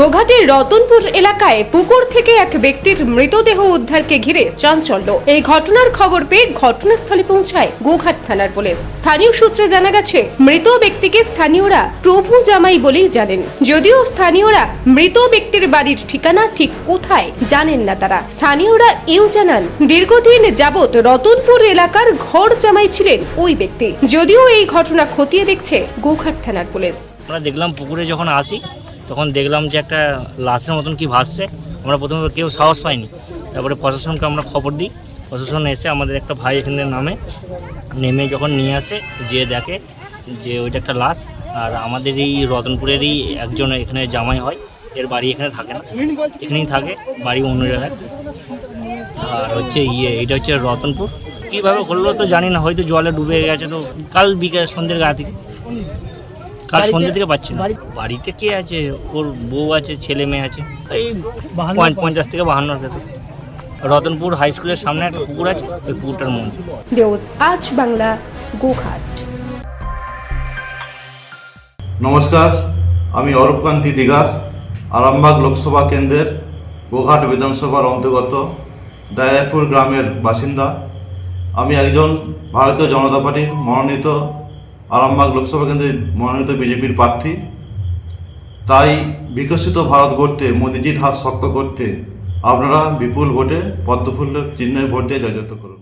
গোঘাটের রতনপুর এলাকায় পুকুর থেকে এক ব্যক্তির মৃতদেহ উদ্ধারকে ঘিরে চাঞ্চল্য। এই ঘটনার খবর পেয়ে ঘটনাস্থলে পৌঁছায় গোঘাট থানার পুলিশ। স্থানীয় সূত্রে জানা গেছে, মৃত ব্যক্তিকে স্থানীয়রা প্রভু জামাই বলেই জানেন। যদিও স্থানীয়রা মৃত ব্যক্তির বাড়ির ঠিকানা ঠিক কোথায় জানেন না তারা। স্থানীয়রা এও জানান, দীর্ঘদিন যাবৎ রতনপুর এলাকার ঘর জামাই ছিলেন ওই ব্যক্তি। যদিও এই ঘটনা খতিয়ে দেখছে গোঘাট থানার পুলিশ। আমরা দেখলাম পুকুরে যখন আসি তখন দেখলাম যে একটা লাশের মতন কি ভাসছে। আমরা প্রথমে কেউ সাহস পাইনি। তারপরে প্রশাসনকে আমরা খবর দিই। প্রশাসন এসে আমাদের একটা ভাই এখানে নামে, নেমে যখন নিয়ে আসে যে দেখে যে ওইটা একটা লাশ। আর আমাদের এই রতনপুরেরই একজন এখানে জামাই হয়। এর বাড়ি এখানে থাকে না। এখানেই থাকে, বাড়ি অন্য জায়গায়। আর হচ্ছে ইয়ে এটা হচ্ছে রতনপুর। কীভাবে করল তো জানি না, হয়তো জলে ডুবে গেছে তো। কাল বিকেল সন্ধ্যের গা থেকে। কাল সন্ধ্যে থেকে পাচ্ছি না। বাড়িতে কে আছে? ওর বউ আছে ছেলে মেয়ে আছে। এই পঞ্চাশ। থেকে বাহান্নর ভেতর রতনপুর হাই স্কুলের সামনে একটা পুকুর আছে ওই পুকুরটার মধ্যে। আজ বাংলা গোঘাট। নমস্কার আমি অরূপকান্তি দিগার আরামবাগ লোকসভা কেন্দ্রের গোঘাট বিধানসভার অন্তর্গত দায়রাপুর গ্রামের বাসিন্দা। আমি একজন ভারতীয় জনতা পার্টির মনোনীত আরামবাগ লোকসভা কেন্দ্রে মনোনীত বিজেপির প্রার্থী। তাই বিকশিত ভারত গড়তে মোদিজির হাত শক্ত করতে আপনারা বিপুল ভোটে পদ্মফুল্লের চিহ্নের ভোট দিয়ে জয়যুক্ত করুন।